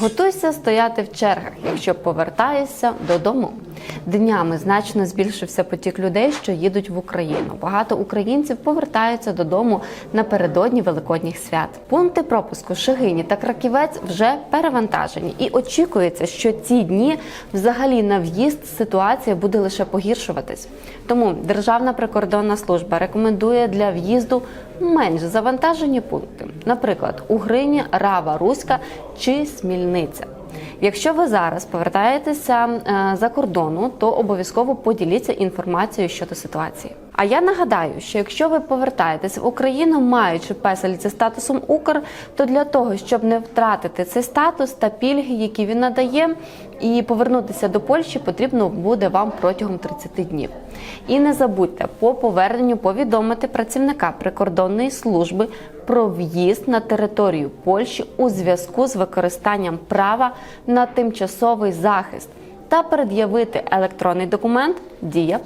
Готуйся стояти в чергах, якщо повертаєшся додому. Днями значно збільшився потік людей, що їдуть в Україну. Багато українців повертаються додому напередодні великодніх свят. Пункти пропуску Шигині та Краківець вже перевантажені, і очікується, що ці дні взагалі на в'їзд ситуація буде лише погіршуватись. Тому Державна прикордонна служба рекомендує для в'їзду менш завантажені пункти, наприклад, Угрині, Рава, Руська чи Смільниця. Якщо ви зараз повертаєтеся е, за кордону, то обов'язково поділіться інформацією щодо ситуації. А я нагадаю, що якщо ви повертаєтесь в Україну, маючи песель зі статусом Укр, то для того, щоб не втратити цей статус та пільги, які він надає, і повернутися до Польщі, потрібно буде вам протягом 30 днів. І не забудьте по поверненню повідомити працівника прикордонної служби про в'їзд на територію Польщі у зв'язку з використанням права на тимчасовий захист та пред'явити електронний документ Дія.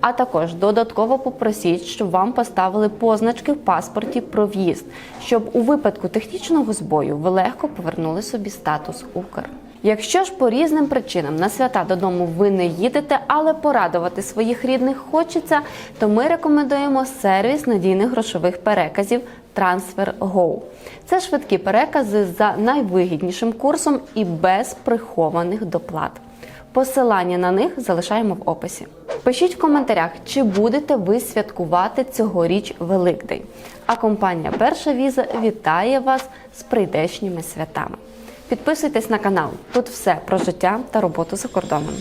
А також додатково попросіть, щоб вам поставили позначки в паспорті про в'їзд, щоб у випадку технічного збою ви легко повернули собі статус Укр. Якщо ж по різним причинам на свята додому ви не їдете, але порадувати своїх рідних хочеться, то ми рекомендуємо сервіс надійних грошових переказів TransferGo. Це швидкі перекази за найвигіднішим курсом і без прихованих доплат. Посилання на них залишаємо в описі. Пишіть в коментарях, чи будете ви святкувати цьогоріч Великдень. А компанія Перша віза вітає вас з прийдешніми святами. Підписуйтесь на канал. Тут все про життя та роботу за кордоном.